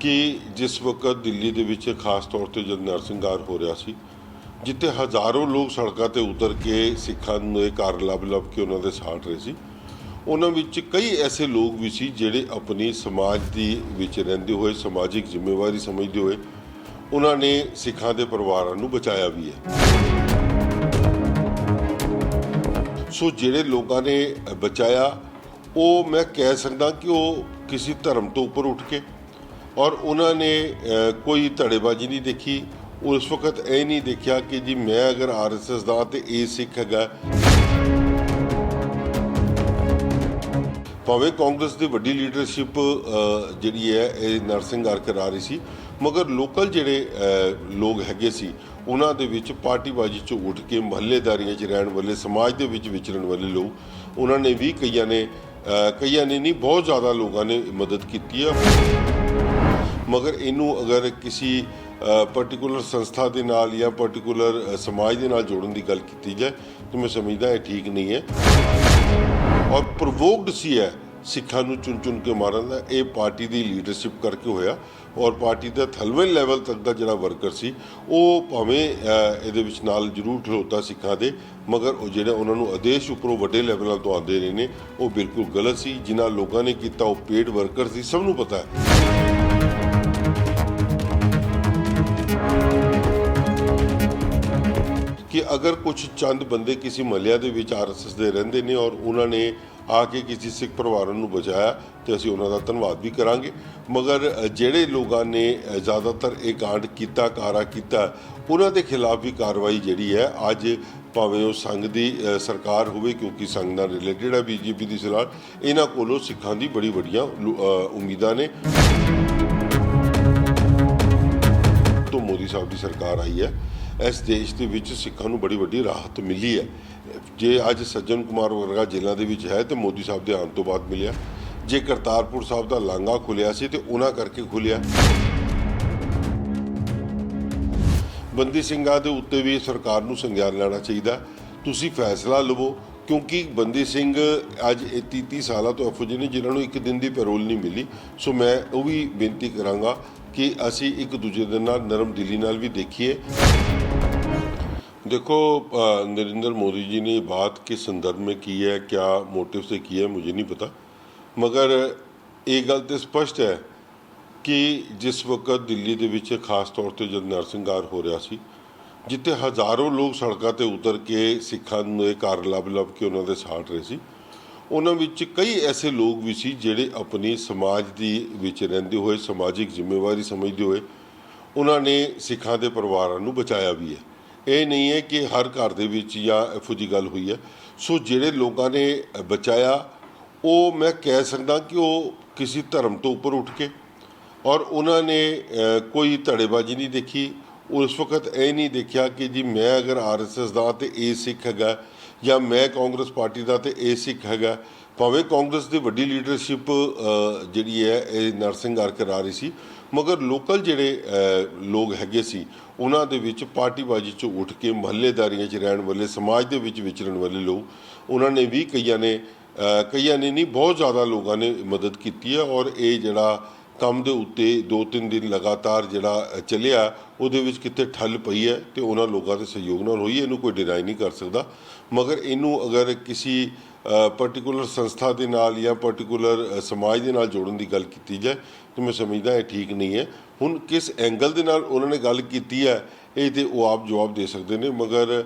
ਕਿ ਜਿਸ ਵਕਤ ਦਿੱਲੀ ਦੇ ਵਿੱਚ ਖਾਸ ਤੌਰ ਤੇ ਜਦ ਨਰਸਿੰਘਾਰ ਹੋ ਰਿਹਾ ਸੀ, ਜਿੱਥੇ ਹਜ਼ਾਰੋਂ ਲੋਕ ਸੜਕਾਂ ਤੇ ਉਤਰ ਕੇ ਸਿੱਖਾਂ ਨੂੰ ਇਹ ਕਾਰ ਲੱਭ ਲੱਭ ਕੇ ਉਹਨਾਂ ਦੇ ਸਾੜ ਰਹੇ ਸੀ, ਉਹਨਾਂ ਵਿੱਚ ਕਈ ਐਸੇ ਲੋਕ ਵੀ ਸੀ ਜਿਹੜੇ ਆਪਣੀ ਸਮਾਜ ਦੀ ਵਿੱਚ ਰਹਿੰਦੇ ਹੋਏ, ਸਮਾਜਿਕ ਜ਼ਿੰਮੇਵਾਰੀ ਸਮਝਦੇ ਹੋਏ ਉਹਨਾਂ ਨੇ ਸਿੱਖਾਂ ਦੇ ਪਰਿਵਾਰਾਂ ਨੂੰ ਬਚਾਇਆ ਵੀ ਹੈ। ਸੋ ਜਿਹੜੇ ਲੋਕਾਂ ਨੇ ਬਚਾਇਆ, ਉਹ ਮੈਂ ਕਹਿ ਸਕਦਾ ਕਿ ਉਹ ਕਿਸੇ ਧਰਮ ਤੋਂ ਉੱਪਰ ਉੱਠ ਕੇ ਔਰ ਉਹਨਾਂ ਨੇ ਕੋਈ ਧੜੇਬਾਜ਼ੀ ਨਹੀਂ ਦੇਖੀ। ਉਸ ਵਕਤ ਇਹ ਨਹੀਂ ਦੇਖਿਆ ਕਿ ਜੀ ਮੈਂ ਅਗਰ ਆਰਐਸਐਸ ਦਾ ਤੇ ਇਹ ਸਿੱਖ ਹੈਗਾ। ਭਾਵੇਂ ਕਾਂਗਰਸ ਦੀ ਵੱਡੀ ਲੀਡਰਸ਼ਿਪ ਜਿਹੜੀ ਹੈ, ਇਹ ਨਰਸਿੰਘ ਆਰ ਕਰਾ ਰਹੀ ਸੀ, ਮਗਰ ਲੋਕਲ ਜਿਹੜੇ ਲੋਕ ਹੈਗੇ ਸੀ, ਉਹਨਾਂ ਦੇ ਵਿੱਚ ਪਾਰਟੀਬਾਜ਼ੀ 'ਚ ਉੱਠ ਕੇ ਮਹੱਲੇਦਾਰੀਆਂ 'ਚ ਰਹਿਣ ਵਾਲੇ, ਸਮਾਜ ਦੇ ਵਿੱਚ ਵਿਚਰਨ ਵਾਲੇ ਲੋਕ, ਉਹਨਾਂ ਨੇ ਵੀ ਕਈਆਂ ਨੇ ਕਈਆਂ ਨੇ ਨਹੀਂ, ਬਹੁਤ ਜ਼ਿਆਦਾ ਲੋਕਾਂ ਨੇ ਮਦਦ ਕੀਤੀ ਹੈ ਮਗਰ ਇਹਨੂੰ ਅਗਰ ਕਿਸੇ ਪਾਰਟਿਕੂਲਰ ਸੰਸਥਾ ਦੇ ਨਾਲ ਜਾਂ ਪਾਰਟਿਕੂਲਰ ਸਮਾਜ ਦੇ ਨਾਲ ਜੋੜਨ ਦੀ ਗੱਲ ਕੀਤੀ ਜਾਏ, ਤਾਂ ਮੈਂ ਸਮਝਦਾ ਇਹ ਠੀਕ ਨਹੀਂ ਹੈ। ਔਰ ਪ੍ਰੋਵੋਕਡ ਸੀ ਹੈ ਸਿੱਖਾਂ ਨੂੰ ਚੁਣ ਚੁਣ ਕੇ ਮਾਰਨ ਦਾ, ਇਹ ਪਾਰਟੀ ਦੀ ਲੀਡਰਸ਼ਿਪ ਕਰਕੇ ਹੋਇਆ। ਔਰ ਪਾਰਟੀ ਦਾ ਥਲਵੇਂ ਲੈਵਲ ਤੱਕ ਦਾ ਜਿਹੜਾ ਵਰਕਰ ਸੀ, ਉਹ ਭਾਵੇਂ ਇਹਦੇ ਵਿੱਚ ਨਾਲ ਜ਼ਰੂਰ ਖਲੋਤਾ ਸਿੱਖਾਂ ਦੇ, ਮਗਰ ਉਹ ਜਿਹੜੇ ਉਹਨਾਂ ਨੂੰ ਆਦੇਸ਼ ਉੱਪਰੋਂ ਵੱਡੇ ਲੈਵਲਾਂ ਤੋਂ ਆਉਂਦੇ ਰਹੇ ਨੇ, ਉਹ ਬਿਲਕੁਲ ਗਲਤ ਸੀ। ਜਿਨ੍ਹਾਂ ਲੋਕਾਂ ਨੇ ਕੀਤਾ, ਉਹ ਪੇਡ ਵਰਕਰ ਸੀ, ਸਭ ਨੂੰ ਪਤਾ ਹੈ। ਕਿ ਅਗਰ ਕੁਝ ਚੰਦ ਬੰਦੇ ਕਿਸੇ ਮਹੱਲਿਆਂ ਦੇ ਵਿੱਚ ਆਰਐਸਐਸ ਦੇ ਰਹਿੰਦੇ ਨੇ ਔਰ ਉਹਨਾਂ ਨੇ ਆ ਕੇ ਕਿਸੇ ਸਿੱਖ ਪਰਿਵਾਰ ਨੂੰ ਬਚਾਇਆ ਤੇ ਅਸੀਂ ਉਹਨਾਂ ਦਾ ਧੰਨਵਾਦ ਵੀ ਕਰਾਂਗੇ। ਮਗਰ ਜਿਹੜੇ ਲੋਕਾਂ ਨੇ ਜ਼ਿਆਦਾਤਰ ਇਹ ਕਾਂਡ ਕੀਤਾ, ਕਾਰਾ ਕੀਤਾ, ਉਹਨਾਂ ਦੇ ਖਿਲਾਫ ਵੀ ਕਾਰਵਾਈ ਜਿਹੜੀ ਹੈ, ਅੱਜ ਭਾਵੇਂ ਉਹ ਸੰਘ ਦੀ ਸਰਕਾਰ ਹੋਵੇ, ਕਿਉਂਕਿ ਸੰਘ ਨਾਲ ਰਿਲੇਟਡ ਹੈ, ਬੀਜੇਪੀ ਦੀ ਸਲਾਹ ਇਹਨਾਂ ਕੋਲੋਂ ਸਿੱਖਾਂ ਦੀ ਬੜੀ ਵੱਡੀਆਂ ਉਮੀਦਾਂ ਨੇ। ਮੋਦੀ ਸਾਹਿਬ ਦੀ ਸਰਕਾਰ ਆਈ ਹੈ, ਇਸ ਦੇਸ਼ ਦੇ ਵਿੱਚ ਸਿੱਖਾਂ ਨੂੰ ਬੜੀ ਵੱਡੀ ਰਾਹਤ ਮਿਲੀ ਹੈ। ਜੇ ਅੱਜ ਸੱਜਣ ਕੁਮਾਰ ਵਰਗਾ ਜੇਲ੍ਹਾਂ ਦੇ ਵਿੱਚ ਹੈ ਤੇ ਮੋਦੀ ਸਾਹਿਬ ਦੇ ਆਉਣ ਤੋਂ ਬਾਅਦ ਮਿਲਿਆ। ਜੇ ਕਰਤਾਰਪੁਰ ਸਾਹਿਬ ਦਾ ਲਾਂਘਾ ਖੁੱਲਿਆ ਸੀ ਤੇ ਉਹਨਾਂ ਕਰਕੇ ਖੁੱਲਿਆ ਬੰਦੀ ਸਿੰਘਾਂ ਦੇ ਉੱਤੇ ਵੀ ਸਰਕਾਰ ਨੂੰ ਸੰਗਿਆਨ ਲੈਣਾ ਚਾਹੀਦਾ। ਤੁਸੀਂ ਫੈਸਲਾ ਲਵੋ, ਕਿਉਂਕਿ ਬੰਦੀ ਸਿੰਘ ਅੱਜ ਇਹ 30 30 ਸਾਲਾਂ ਤੋਂ ਅਫੋਜੀ ਨੇ ਜਿਨ੍ਹਾਂ ਨੂੰ ਇੱਕ ਦਿਨ ਦੀ ਪੈਰੋਲ ਨਹੀਂ ਮਿਲੀ। ਸੋ ਮੈਂ ਉਹ ਵੀ ਬੇਨਤੀ ਕਰਾਂਗਾ ਕਿ ਅਸੀਂ ਇੱਕ ਦੂਜੇ ਦੇ ਨਾਲ ਨਰਮ ਦਿਲੀ ਨਾਲ ਵੀ ਦੇਖੀਏ देखो अ, नरेंद्र मोदी जी ने ये बात किस संदर्भ में की है क्या मोटिव से की है मुझे नहीं पता मगर ਇਹ ਗੱਲ ਤੇ ਸਪਸ਼ਟ ਹੈ ਕਿ ਜਿਸ ਵਕਤ ਦਿੱਲੀ ਦੇ ਵਿੱਚ ਖਾਸ ਤੌਰ ਤੇ ਜਦ ਨਰਸੰਗਾਰ ਹੋ ਰਿਹਾ ਸੀ ਜਿੱਥੇ ਹਜ਼ਾਰਾਂ ਲੋਕ ਸੜਕਾਂ ਤੇ ਉਤਰ ਕੇ ਸਿੱਖਾਂ ਨੂੰ ਇਹ ਕਾਰ ਲੱਭ ਲੱਭ ਕੇ ਉਹਨਾਂ ਦੇ ਸਾੜ ਰਹੇ ਸੀ ਉਹਨਾਂ ਵਿੱਚ ਕਈ ਐਸੇ ਲੋਕ ਵੀ ਸੀ ਜਿਹੜੇ ਆਪਣੀ ਸਮਾਜ ਦੀ ਵਿੱਚ ਰਹਿੰਦੇ ਹੋਏ, ਸਮਾਜਿਕ ਜ਼ਿੰਮੇਵਾਰੀ ਸਮਝਦੇ ਹੋਏ ਉਹਨਾਂ ਨੇ ਸਿੱਖਾਂ ਦੇ ਪਰਿਵਾਰਾਂ ਨੂੰ ਬਚਾਇਆ ਵੀ ਹੈ। ਇਹ ਨਹੀਂ ਹੈ ਕਿ ਹਰ ਘਰ ਦੇ ਵਿੱਚ ਜਾਂ ਇਹੋ ਜਿਹੀ ਗੱਲ ਹੋਈ ਹੈ। ਸੋ ਜਿਹੜੇ ਲੋਕਾਂ ਨੇ ਬਚਾਇਆ, ਉਹ ਮੈਂ ਕਹਿ ਸਕਦਾ ਕਿ ਉਹ ਕਿਸੇ ਧਰਮ ਤੋਂ ਉੱਪਰ ਉੱਠ ਕੇ ਔਰ ਉਹਨਾਂ ਨੇ ਕੋਈ ਧੜੇਬਾਜ਼ੀ ਨਹੀਂ ਦੇਖੀ। ਉਸ ਵਕਤ ਇਹ ਨਹੀਂ ਦੇਖਿਆ ਕਿ ਜੀ ਮੈਂ ਅਗਰ ਆਰਐਸਐਸ ਦਾ ਤੇ ਇਹ ਸਿੱਖ ਹੈਗਾ ਜਾਂ ਮੈਂ ਕਾਂਗਰਸ ਪਾਰਟੀ ਦਾ ਤੇ ਇਹ ਸਿੱਖ ਹੈਗਾ, ਭਾਵੇਂ ਕਾਂਗਰਸ ਦੀ ਵੱਡੀ ਲੀਡਰਸ਼ਿਪ ਜਿਹੜੀ ਹੈ, ਇਹ ਨਰਸਿੰਘ ਆਰ ਕਰਾ ਰਹੀ ਸੀ, ਮਗਰ ਲੋਕਲ ਜਿਹੜੇ ਲੋਕ ਹੈਗੇ ਸੀ, ਉਹਨਾਂ ਦੇ ਵਿੱਚ ਪਾਰਟੀਬਾਜ਼ੀ ਚੋਂ ਉੱਠ ਕੇ ਮਹੱਲੇਦਾਰੀਆਂ 'ਚ ਰਹਿਣ ਵਾਲੇ, ਸਮਾਜ ਦੇ ਵਿੱਚ ਵਿਚਰਨ ਵਾਲੇ ਲੋਕ, ਉਹਨਾਂ ਨੇ ਵੀ ਕਈਆਂ ਨੇ ਕਈਆਂ ਨੇ ਨਹੀਂ, ਬਹੁਤ ਜ਼ਿਆਦਾ ਲੋਕਾਂ ਨੇ ਮਦਦ ਕੀਤੀ ਹੈ ਔਰ ਇਹ ਜਿਹੜਾ ਕੰਮ ਦੇ ਉੱਤੇ 2-3 ਦਿਨ ਲਗਾਤਾਰ ਜਿਹੜਾ ਚੱਲਿਆ, ਉਹਦੇ ਵਿੱਚ ਕਿਤੇ ਠੱਲ ਪਈ ਹੈ ਤੇ ਉਹਨਾਂ ਲੋਕਾਂ ਦੇ ਸਹਿਯੋਗ ਨਾਲ ਹੋਈ ਇਹਨੂੰ ਕੋਈ ਡਿਨਾਈ ਨਹੀਂ ਕਰ ਸਕਦਾ। ਮਗਰ ਇਹਨੂੰ ਅਗਰ ਕਿਸੇ ਪਾਰਟਿਕੂਲਰ ਸੰਸਥਾ ਦੇ ਨਾਲ ਜਾਂ ਪਾਰਟਿਕੂਲਰ ਸਮਾਜ ਦੇ ਨਾਲ ਜੋੜਨ ਦੀ ਗੱਲ ਕੀਤੀ ਜਾਏ, ਤਾਂ ਮੈਂ ਸਮਝਦਾ ਇਹ ਠੀਕ ਨਹੀਂ ਹੈ। ਹੁਣ ਕਿਸ ਐਂਗਲ ਦੇ ਨਾਲ ਉਹਨਾਂ ਨੇ ਗੱਲ ਕੀਤੀ ਹੈ, ਇਹ ਤੇ ਉਹ ਆਪ ਜਵਾਬ ਦੇ ਸਕਦੇ ਨੇ, ਮਗਰ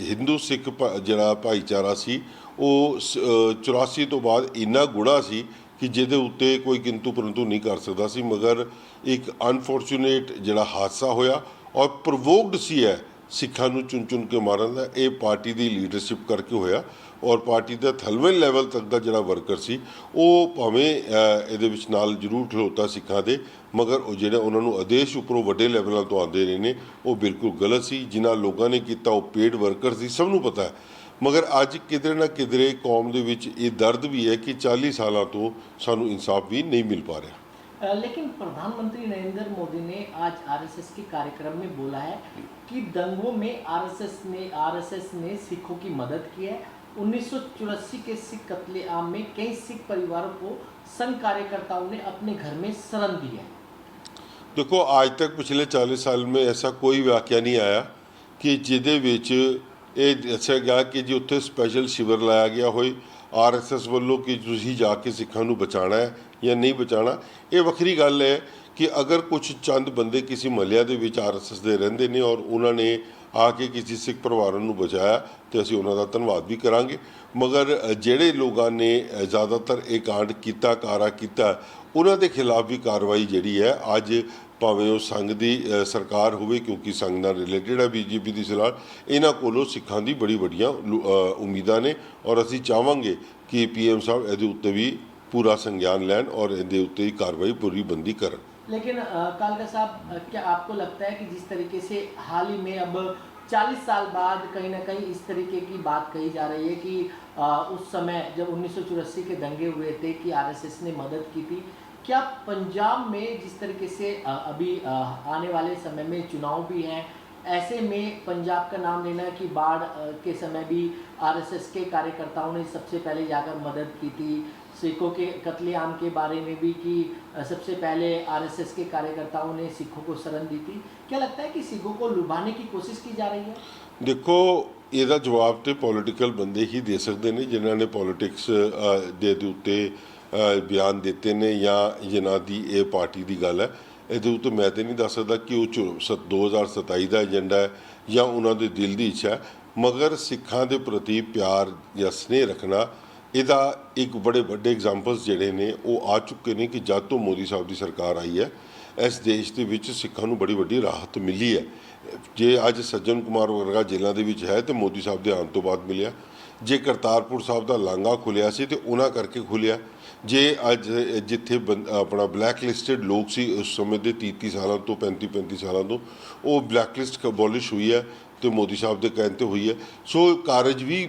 ਹਿੰਦੂ ਸਿੱਖ ਭਾ- ਜਿਹੜਾ ਭਾਈਚਾਰਾ ਸੀ, ਉਹ ਸ- 84 ਤੋਂ ਬਾਅਦ ਇੰਨਾ ਗੁੜਾ ਸੀ ਕਿ ਜਿਹਦੇ ਉੱਤੇ ਕੋਈ ਕਿੰਤੂ ਪਰੰਤੂ ਨਹੀਂ ਕਰ ਸਕਦਾ ਸੀ, ਮਗਰ ਇੱਕ ਅਨਫੋਰਚੂਨੇਟ ਜਿਹੜਾ ਹਾਦਸਾ ਹੋਇਆ ਔਰ ਪ੍ਰੋਵੋਕਡ ਸੀ ਹੈ ਸਿੱਖਾਂ ਨੂੰ ਚੁਣ ਚੁਣ ਕੇ ਮਾਰਨ ਦਾ। ਇਹ ਪਾਰਟੀ ਦੀ ਲੀਡਰਸ਼ਿਪ ਕਰਕੇ ਹੋਇਆ ਔਰ ਪਾਰਟੀ ਦਾ ਥਲਵੇਂ ਲੈਵਲ ਤੱਕ ਦਾ ਜਿਹੜਾ ਵਰਕਰ ਸੀ, ਉਹ ਭਾਵੇਂ ਇਹਦੇ ਵਿੱਚ ਨਾਲ ਜ਼ਰੂਰ ਖਲੋਤਾ ਸਿੱਖਾਂ ਦੇ, ਮਗਰ ਉਹ ਜਿਹੜੇ ਉਹਨਾਂ ਨੂੰ ਆਦੇਸ਼ ਉੱਪਰੋਂ ਵੱਡੇ ਲੈਵਲਾਂ ਤੋਂ ਆਉਂਦੇ ਰਹੇ ਨੇ, ਉਹ ਬਿਲਕੁਲ ਗਲਤ ਸੀ। ਜਿਨ੍ਹਾਂ ਲੋਕਾਂ ਨੇ ਕੀਤਾ, ਉਹ ਪੇਡ ਵਰਕਰ ਸੀ। ਸਭ ਨੂੰ ਪਤਾ ਹੈ ਮਗਰ ਅੱਜ ਕਿਧਰੇ ਨਾ ਕਿਧਰੇ ਕੌਮ ਦੇ ਵਿੱਚ ਇਹ ਦਰਦ ਵੀ ਹੈ ਕਿ 40 ਸਾਲਾਂ ਤੋਂ ਸਾਨੂੰ ਇਨਸਾਫ ਵੀ ਨਹੀਂ ਮਿਲ ਪਾ ਰਿਹਾ अ, लेकिन प्रधानमंत्री नरेंद्र मोदी ने आज आरएसएस के कार्यक्रम में बोला है कि दंगों में आरएसएस ने आरएसएस ने सिखों की मदद की है उन्नीस के सिख कत्लेआम में कई सिख परिवारों को संघ कार्यकर्ताओं ने अपने घर में शरण दी है ਦੇਖੋ ਅੱਜ ਤੱਕ ਪਿਛਲੇ 40 ਸਾਲ में ऐसा कोई वाक्य नहीं आया ਕਿ ਜਿਹਦੇ ਵਿੱਚ ਇਹ ਦੱਸਿਆ ਗਿਆ ਕਿ ਜੀ ਉੱਥੇ ਸਪੈਸ਼ਲ ਸ਼ਿਵਰ ਲਾਇਆ ਗਿਆ ਹੋਏ। ਆਰਐਸਐਸ ਵੱਲੋਂ ਕਿ ਤੁਸੀਂ ਜਾ ਕੇ ਸਿੱਖਾਂ ਨੂੰ ਬਚਾਉਣਾ ਹੈ ਜਾਂ ਨਹੀਂ ਬਚਾਉਣਾ। ਇਹ ਵੱਖਰੀ ਗੱਲ ਹੈ ਕਿ ਅਗਰ ਕੁਝ ਚੰਦ ਬੰਦੇ ਕਿਸੇ ਮਹੱਲਿਆਂ ਦੇ ਵਿੱਚ ਆਰਐਸਐਸ ਦੇ ਰਹਿੰਦੇ ਨੇ ਔਰ ਉਹਨਾਂ ਨੇ ਆ ਕੇ ਕਿਸੇ ਸਿੱਖ ਪਰਿਵਾਰ ਨੂੰ ਬਚਾਇਆ, ਤੇ ਅਸੀਂ ਉਹਨਾਂ ਦਾ ਧੰਨਵਾਦ ਵੀ ਕਰਾਂਗੇ। ਮਗਰ ਜਿਹੜੇ ਲੋਕਾਂ ਨੇ ਜ਼ਿਆਦਾਤਰ ਇਹ ਕਾਂਡ ਕੀਤਾ, ਕਾਰਾ ਕੀਤਾ, ਉਹਨਾਂ ਦੇ ਖਿਲਾਫ ਵੀ ਕਾਰਵਾਈ ਜਿਹੜੀ ਹੈ, ਅੱਜ ਭਾਵੇਂ ਉਹ ਸੰਘ ਦੀ ਅ, ਸਰਕਾਰ ਹੋਵੇ ਕਿਉਂਕਿ ਸੰਘ ਨਾਲ ਰਿਲੇਟਡ ਹੈ ਬੀਜੇਪੀ ਦੀ ਸਲਾਹ ਇਹਨਾਂ ਕੋਲੋਂ ਸਿੱਖਾਂ ਦੀ ਬੜੀ ਵੱਡੀਆਂ ਲੁ- ਅ, ਉਮੀਦਾਂ ਨੇ ਔਰ ਅਸੀਂ ਚਾਹਾਂਗੇ ਕਿ ਪੀਐਮ ਸਾਹਿਬ ਇਹਦੇ ਉੱਤੇ ਵੀ ਪੂਰਾ ਸੰਗਿਆਨ ਲੈਣ ਔਰ ਇਹਦੇ ਉੱਤੇ ਹੀ ਕਾਰਵਾਈ ਪੂਰੀ ਬੰਦੀ ਕਰਨ लेकिन अ, कालका साहब अ, क्या आपको लगता है कि जिस तरीके से हाल ही में अब 40 साल बाद कहीं ना कहीं इस तरीके की बात कही जा रही है कि अ, उस समय जब उन्नीस के दंगे हुए थे कि आरएसएस ने मदद की थी क्या पंजाब में जिस तरीके से अ, अभी अ, आने वाले समय में चुनाव भी हैं ऐसे में पंजाब का नाम लेना कि बाढ़ अ, के समय भी आरएसएस के कार्यकर्ताओं ने सबसे पहले जाकर मदद की थी सिखों के कत्लेआम के बारे में भी कि अ, सबसे पहले आरएसएस के कार्यकर्ताओं ने सिखों को शरण दी थी क्या लगता है कि सिखों को लुभाने की कोशिश की जा रही है ਦੇਖੋ ਇਹਦਾ ਜਵਾਬ ਤੇ ਪੋਲੀਟੀਕਲ ਬੰਦੇ ਹੀ ਦੇ ਸਕਦੇ ਨੇ ਜਿਨ੍ਹਾਂ ਨੇ ਪੋਲਿਟਿਕਸ ਦੇ ਦੇ ਉੱਤੇ ਅ, ਬਿਆਨ ਦਿੱਤੇ ਨੇ ਜਾਂ ਜਿਨ੍ਹਾਂ ਦੀ, ਇਹ ਪਾਰਟੀ ਦੀ ਗੱਲ ਹੈ। ਇਹਦੇ ਉੱਤੇ ਮੈਂ ਤੇ ਨਹੀਂ ਦੱਸ ਸਕਦਾ ਕਿ ਉਹ ਚੋ- ਸ- 2027 ਦਾ ਏਜੰਡਾ ਹੈ ਜਾਂ ਉਹਨਾਂ ਦੇ ਦਿਲ ਦੀ ਇੱਛਾ ਹੈ। ਮਗਰ ਸਿੱਖਾਂ ਦੇ ਪ੍ਰਤੀ ਪਿਆਰ ਜਾਂ ਸਨੇਹ ਰੱਖਣਾ, ਇਹਦਾ ਇੱਕ ਬੜੇ ਵੱਡੇ ਐਗਜ਼ਾਮਪਲਸ ਜਿਹੜੇ ਨੇ, ਉਹ ਆ ਚੁੱਕੇ ਨੇ ਕਿ ਜਦ ਤੋਂ ਮੋਦੀ ਸਾਹਿਬ ਦੀ ਸਰਕਾਰ ਆਈ ਹੈ, ਇਸ ਦੇਸ਼ ਦੇ ਵਿੱਚ ਸਿੱਖਾਂ ਨੂੰ ਬੜੀ ਵੱਡੀ ਰਾਹਤ ਮਿਲੀ ਹੈ। ਜੇ ਅੱਜ ਸੱਜਣ ਕੁਮਾਰ ਵਰਗਾ ਜੇਲ੍ਹਾਂ ਦੇ ਵਿੱਚ ਹੈ ਤੇ ਮੋਦੀ ਸਾਹਿਬ ਦੇ ਆਉਣ ਤੋਂ ਬਾਅਦ ਮਿਲਿਆ ਜੇ ਕਰਤਾਰਪੁਰ ਸਾਹਿਬ ਦਾ ਲਾਂਘਾ ਖੁੱਲਿਆ ਸੀ ਤੇ ਉਹਨਾਂ ਕਰਕੇ ਖੁੱਲਿਆ ਜੇ ਅੱਜ ਜਿੱਥੇ ਬੰ- ਆਪਣਾ ਬਲੈਕ ਲਿਸਟਡ ਲੋਕ ਸੀ ਉਸ ਸਮੇਂ ਦੇ 30 30 ਸਾਲਾਂ ਤੋਂ 35 35 ਸਾਲਾਂ ਤੋਂ, ਉਹ ਬਲੈਕ ਲਿਸਟ ਅਬੋਲਿਸ਼ ਹੋਈ ਹੈ ਤੇ ਮੋਦੀ ਸਾਹਿਬ ਦੇ ਕਹਿਣ ਤੇ ਹੋਈ ਹੈ। ਸੋ ਕਾਰਜ ਵੀ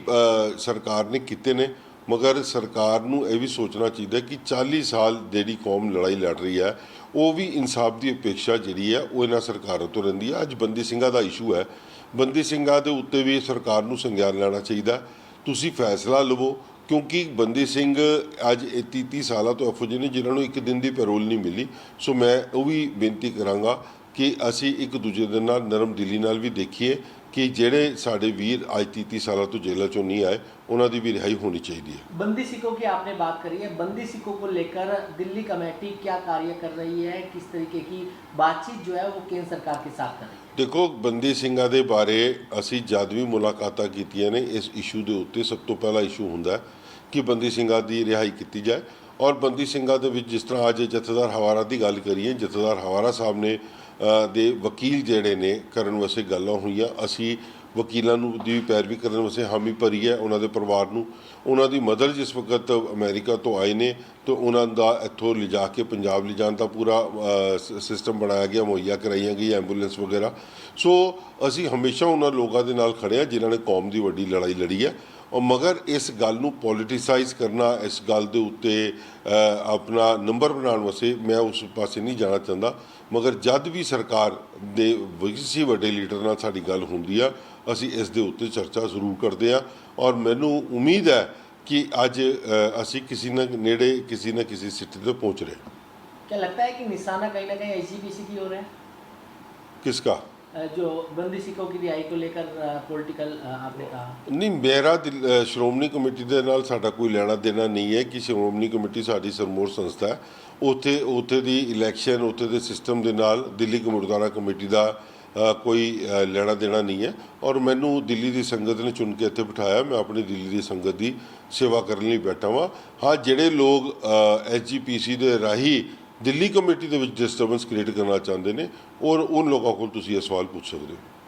ਸਰਕਾਰ ਨੇ ਕੀਤੇ ਨੇ, ਮਗਰ ਸਰਕਾਰ ਨੂੰ ਇਹ ਵੀ ਸੋਚਣਾ ਚਾਹੀਦਾ ਕਿ 40 ਸਾਲ ਜਿਹੜੀ ਕੌਮ ਲੜਾਈ ਲੜ ਰਹੀ ਹੈ, ਉਹ ਵੀ ਇਨਸਾਫ ਦੀ ਅਪੇક્ષਾ ਜਿਹੜੀ ਹੈ, ਉਹ ਇਹਨਾਂ ਸਰਕਾਰਾਂ ਤੋਂ ਰਹਿੰਦੀ ਹੈ। ਅੱਜ ਬੰਦੀ ਸਿੰਘਾਂ ਦਾ ਇਸ਼ੂ ਹੈ। ਬੰਦੀ ਸਿੰਘਾਂ ਦੇ ਉੱਤੇ ਵੀ ਸਰਕਾਰ ਨੂੰ ਸੰਗਿਆਨ ਲੈਣਾ ਚਾਹੀਦਾ। ਤੁਸੀਂ ਫੈਸਲਾ ਲਵੋ, ਕਿਉਂਕਿ ਬੰਦੀ ਸਿੰਘ ਅੱਜ 30 30 ਸਾਲਾਂ ਤੋਂ ਅਫੋਜੀ ਨੇ ਜਿਨ੍ਹਾਂ ਨੂੰ ਇੱਕ ਦਿਨ ਦੀ ਪੈਰੋਲ ਨਹੀਂ ਮਿਲੀ। ਸੋ ਮੈਂ ਉਹ ਵੀ ਬੇਨਤੀ ਕਰਾਂਗਾ ਕਿ ਅਸੀਂ ਇੱਕ ਦੂਜੇ ਦੇ ਨਾਲ ਨਰਮ ਦਿਲੀ ਨਾਲ ਵੀ ਦੇਖੀਏ ਕਿ ਜਿਹੜੇ ਸਾਡੇ ਵੀਰ ਅੱਜ 30 30 ਸਾਲਾਂ ਤੋਂ ਜੇਲ੍ਹਾਂ ਚੋਂ ਨਹੀਂ ਆਏ ਉਹਨਾਂ ਦੀ ਵੀ ਰਿਹਾਈ ਹੋਣੀ ਚਾਹੀਦੀ ਹੈ बंदी सिखों की आपने बात करी है बंदी सिखों को लेकर दिल्ली कमेटी क्या कार्य कर रही है किस तरीके की बातचीत जो है वो केंद्र सरकार के साथ कर रही है ਦੇਖੋ ਬੰਦੀ ਸਿੰਘਾਂ ਦੇ ਬਾਰੇ ਅਸੀਂ ਜਦ ਵੀ ਮੁਲਾਕਾਤਾਂ ਕੀਤੀਆਂ ਨੇ ਇਸ ਇਸ਼ੂ ਦੇ ਉੱਤੇ ਸਭ ਤੋਂ ਪਹਿਲਾ ਇਸ਼ੂ ਹੁੰਦਾ ਹੈ ਕਿ ਬੰਦੀ ਸਿੰਘਾਂ ਦੀ ਰਿਹਾਈ ਕੀਤੀ ਜਾਏ ਔਰ ਬੰਦੀ ਸਿੰਘਾਂ ਦੇ ਵਿੱਚ ਜਿਸ ਤਰ੍ਹਾਂ ਅੱਜ ਜਥੇਦਾਰ ਹਵਾਰਾ ਦੀ ਗੱਲ ਕਰੀਏ, ਜਥੇਦਾਰ ਹਵਾਰਾ ਸਾਹਿਬ ਨੇ ਦੇ ਵਕੀਲ ਜਿਹੜੇ ਨੇ ਕਰਨ ਵਾਸਤੇ ਗੱਲਾਂ ਹੋਈਆਂ। ਅਸੀਂ ਵਕੀਲਾਂ ਨੂੰ ਦੀ ਪੈਰਵੀ ਕਰਨ ਵਾਸਤੇ ਹਾਮੀ ਭਰੀ ਹੈ, ਉਹਨਾਂ ਦੇ ਪਰਿਵਾਰ ਨੂੰ। ਉਹਨਾਂ ਦੀ ਮਦਰ ਜਿਸ ਵਕਤ ਅਮਰੀਕਾ ਤੋਂ ਆਏ ਨੇ, ਤੇ ਉਹਨਾਂ ਦਾ ਇੱਥੋਂ ਲਿਜਾ ਕੇ ਪੰਜਾਬ ਲਿਜਾਣ ਦਾ ਪੂਰਾ ਸਿਸਟਮ ਬਣਾਇਆ ਗਿਆ, ਮੁਹੱਈਆ ਕਰਾਈਆਂ ਗਈ ਐਂਬੂਲੈਂਸ ਵਗੈਰਾ। ਸੋ ਅਸੀਂ ਹਮੇਸ਼ਾ ਉਹਨਾਂ ਲੋਕਾਂ ਦੇ ਨਾਲ ਖੜੇ ਹਾਂ, ਜਿਨ੍ਹਾਂ ਨੇ ਕੌਮ ਦੀ ਵੱਡੀ ਲੜਾਈ ਲੜੀ ਹੈ। ਔਰ ਮਗਰ ਇਸ ਗੱਲ ਨੂੰ ਪੋਲਿਟਿਸਾਈਜ਼ ਕਰਨਾ ਇਸ ਗੱਲ ਦੇ ਉੱਤੇ ਅ, ਆਪਣਾ ਨੰਬਰ ਬਣਾਉਣ ਵਾਸਤੇ ਮੈਂ ਉਸ ਪਾਸੇ ਨਹੀਂ ਜਾਣਾ ਚਾਹੁੰਦਾ ਮਗਰ ਜਦ ਵੀ ਸਰਕਾਰ ਦੇ ਕਿਸੇ ਵੱਡੇ ਲੀਡਰ ਨਾਲ ਸਾਡੀ ਗੱਲ ਹੁੰਦੀ ਆ ਅਸੀਂ ਇਸ ਦੇ ਉੱਤੇ ਚਰਚਾ ਜ਼ਰੂਰ ਕਰਦੇ ਆ ਔਰ ਮੈਨੂੰ ਉਮੀਦ ਹੈ ਕਿ ਅੱਜ ਅ, ਅਸੀਂ ਕਿਸੇ ਨਾ ਨੇੜੇ ਕਿਸੇ ਨਾ ਕਿਸੇ ਸਿੱਟੇ ਤੇ ਪਹੁੰਚ ਰਹੇ ਹਾਂ। क्या लगता है कि निशाना कहीं ना कहीं एच की ओर है ਕਿਸਕਾ अ, जो बंदी सिखों की रिहाई को लेकर पॉलिटिकल आपने कहा ਨਹੀਂ ਮੇਰਾ ਦਿਲ- ਅ, ਸ਼੍ਰੋਮਣੀ ਕਮੇਟੀ ਦੇ ਨਾਲ ਸਾਡਾ ਕੋਈ ਲੈਣਾ ਦੇਣਾ ਨਹੀਂ ਹੈ ਕਿ ਸ਼੍ਰੋਮਣੀ ਕਮੇਟੀ ਸਾਡੀ ਸਰਮੋਰ ਸੰਸਥਾ ਹੈ ਉੱਥੇ ਉੱਥੇ ਦੀ ਇਲੈਕਸ਼ਨ ਉੱਥੇ ਦੇ ਸਿਸਟਮ ਦੇ ਨਾਲ ਦਿੱਲੀ ਗੁਰਦੁਆਰਾ ਕਮੇਟੀ ਦਾ ਅ, ਕੋਈ ਅ, ਲੈਣਾ ਦੇਣਾ ਨਹੀਂ ਹੈ ਔਰ ਮੈਨੂੰ ਦਿੱਲੀ ਦੀ ਸੰਗਤ ਨੇ ਚੁਣ ਕੇ ਇੱਥੇ ਬਿਠਾਇਆ ਮੈਂ ਆਪਣੀ ਦਿੱਲੀ ਦੀ ਸੰਗਤ ਦੀ ਸੇਵਾ ਕਰਨ ਲਈ ਬੈਠਾ ਹਾਂ ਹਾਂ ਜਿਹੜੇ ਲੋਕ ਐਸਜੀਪੀਸੀ ਦੇ ਰਾਹੀਂ ਦਿੱਲੀ ਕਮੇਟੀ ਦੇ ਵਿੱਚ ਡਿਸਟਰਬੈਂਸ ਕ੍ਰੀਏਟ ਕਰਨਾ ਚਾਹੁੰਦੇ ਨੇ ਔਰ ਉਨ ਲੋਕਾਂ ਕੋਲ ਤੁਸੀਂ ਇਹ ਸਵਾਲ ਪੁੱਛ ਸਕਦੇ ਹੋ।